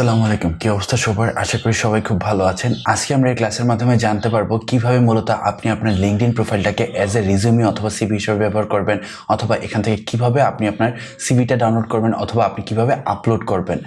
আসসালামু আলাইকুম। কি অবস্থা সবার? আশা করি সবাই খুব ভালো আছেন। আজকে আমরা এই ক্লাসের মাধ্যমে জানতে পারব কীভাবে মূলত আপনি আপনার লিঙ্কডইন প্রোফাইলটাকে অ্যাজ এ রিজিউমি অথবা সিভি হিসেবে ব্যবহার করবেন অথবা এখান থেকে কীভাবে আপনি আপনার সিভিটা ডাউনলোড করবেন অথবা আপনি কীভাবে আপলোড করবেন।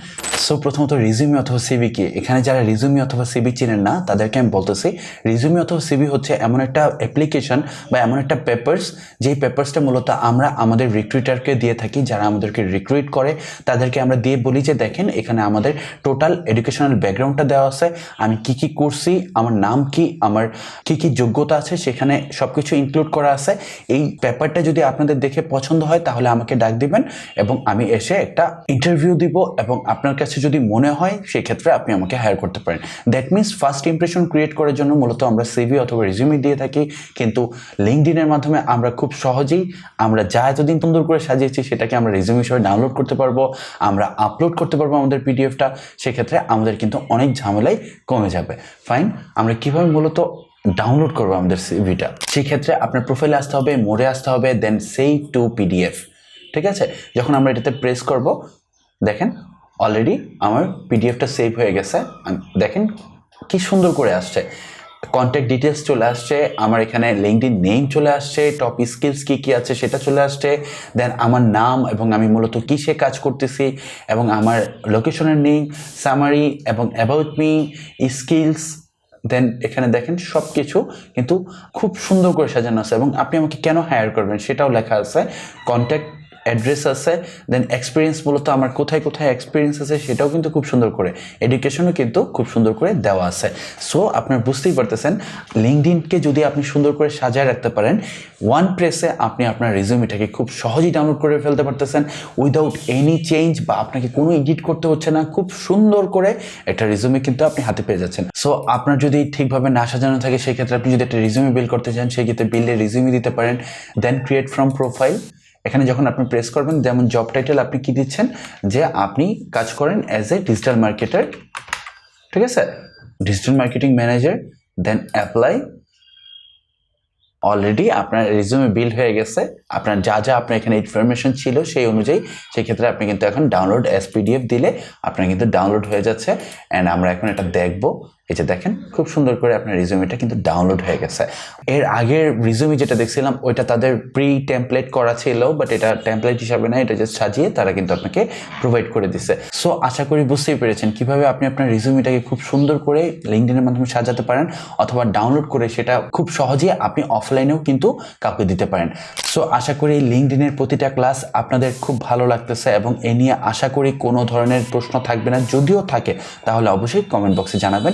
সো প্রথমত রিজিউমি অথবা সিভি কি? এখানে যারা রিজিউমি অথবা সিভি চিনেন না, তাদেরকে আমি বলতেছি রিজিউমি অথবা সিভি হচ্ছে এমন একটা অ্যাপ্লিকেশন বা এমন একটা পেপার্স যেই পেপার্সটা মূলত আমরা আমাদের রিক্রুইটারকে দিয়ে থাকি, যারা আমাদেরকে রিক্রুইট করে, তাদেরকে আমরা দিয়ে বলি যে, দেখেন, এখানে আমাদের টোটাল এডুকেশনাল ব্যাকগ্রাউন্ডটা দেওয়া আছে। আমি কি কি করছি, আমার নাম কি, আমার কি কি যোগ্যতা আছে, সেখানে সব কিছু ইনক্লুড করা আছে। এই পেপারটা যদি আপনাদের দেখে পছন্দ হয়, তাহলে আমাকে ডাক দিবেন এবং আমি এসে একটা ইন্টারভিউ দিব এবং আপনার কাছে যদি মনে হয়, সেক্ষেত্রে আপনি আমাকে হায়ার করতে পারেন। That means first impression create করার জন্য মূলত আমরা সিভি অথবা রিজিউমি দিয়ে থাকি, কিন্তু লিঙ্কডিনের মাধ্যমে আমরা খুব সহজেই আমরা যা এতদিন সুন্দর করে সাজিয়েছি, সেটাকে আমরা রিজিউমি হিসেবে ডাউনলোড করতে পারব, আমরা আপলোড করতে পারব আমাদের পিডিএফটা সেক্ষেত্রে আমাদের কিন্তু অনেক ঝামেলাই কমে যাবে। ফাইন আমরা কীভাবে মূলত ডাউনলোড করব আমাদের সিভিটা সেক্ষেত্রে আপনার প্রোফাইলে আসতে হবে, মোড়ে আসতে হবে দেন সেভ টু পিডিএফ ঠিক আছে? যখন আমরা এটাতে প্রেস করব, দেখেন অলরেডি আমার পিডিএফটা সেভ হয়ে গেছে। দেখেন কি সুন্দর করে আসছে। কন্ট্যাক্ট ডিটেলস চলে আসছে, আমার এখানে লিঙ্কডিন নেম চলে আসছে টপ স্কিলস কী কী আছে সেটা চলে আসছে দেন আমার নাম এবং আমি মূলত কিসে কাজ করতেছি এবং আমার লোকেশনের নেম সামারি এবং অ্যাবাউট মি স্কিলস দেন এখানে দেখেন সব কিছু কিন্তু খুব সুন্দর করে সাজানো আছে এবং আপনি আমাকে কেন হায়ার করবেন সেটাও লেখা আছে। কন্ট্যাক্ট অ্যাড্রেস আছে দেন এক্সপিরিয়েন্স মূলত আমার কোথায় কোথায় এক্সপিরিয়েন্স আছে সেটাও কিন্তু খুব সুন্দর করে এডুকেশনও কিন্তু খুব সুন্দর করে দেওয়া আছে। সো আপনার বুঝতেই পারতেছেন লিঙ্কডিনকে যদি আপনি সুন্দর করে সাজায় রাখতে পারেন ওয়ান প্রেসে আপনি আপনার রেজিউমিটাকে খুব সহজেই ডাউনলোড করে ফেলতে পারতেছেন উইদাউট এনি চেঞ্জ বা আপনাকে কোনো এডিট করতে হচ্ছে না, খুব সুন্দর করে একটা রেজিউমি কিন্তু আপনি হাতে পেয়ে যাচ্ছেন। সো আপনার যদি ঠিকভাবে না সাজানো থাকে, সেক্ষেত্রে আপনি যদি একটা রেজিউমি বিল করতে চান, সেক্ষেত্রে বিলে রেজিউমি দিতে পারেন দেন ক্রিয়েট ফ্রম প্রোফাইল এখানে যখন আপনি প্রেস করবেন, যেমন জব টাইটেল আপনি কি দিচ্ছেন? যে আপনি কাজ করেন অ্যাজ এ ডিজিটাল মার্কেটার ঠিক আছে? Digital marketing manager then apply already আপনার রিজিউমে বিল হয়ে গেছে। আপনার যা যা আপনার এখানে ইনফরমেশন ছিল সেই অনুযায়ী সেক্ষেত্রে আপনি কিন্তু এখন ডাউনলোড এস পিডিএফ দিলে আপনার কিন্তু ডাউনলোড হয়ে যাচ্ছে। অ্যান্ড আমরা এখন এটা দেখব। এই যে দেখেন, খুব সুন্দর করে আপনার রিজিউমিটা কিন্তু ডাউনলোড হয়ে গেছে। এর আগের রিজিউমি যেটা দেখছিলাম, ওইটা তাদের প্রি টেমপ্লেট করা ছিল বাট এটা টেমপ্লেট হিসাবে না, এটা জাস্ট সাজিয়ে তারা কিন্তু আপনাকে প্রোভাইড করে দিছে। সো আশা করি বুঝতেই পেরেছেন কীভাবে আপনি আপনার রিজিউমিটাকে খুব সুন্দর করে লিঙ্কডিনের মাধ্যমে সাজাতে পারেন, অথবা ডাউনলোড করে সেটা খুব সহজে আপনি অফলাইনেও কিন্তু কাউকে দিতে পারেন। সো আশা করি লিঙ্কডিনের প্রতিটা ক্লাস আপনাদের খুব ভালো লাগতেছে এবং এ নিয়ে আশা করি কোনো ধরনের প্রশ্ন থাকবে না। যদিও থাকে, তাহলে অবশ্যই কমেন্ট বক্সে জানাবেন।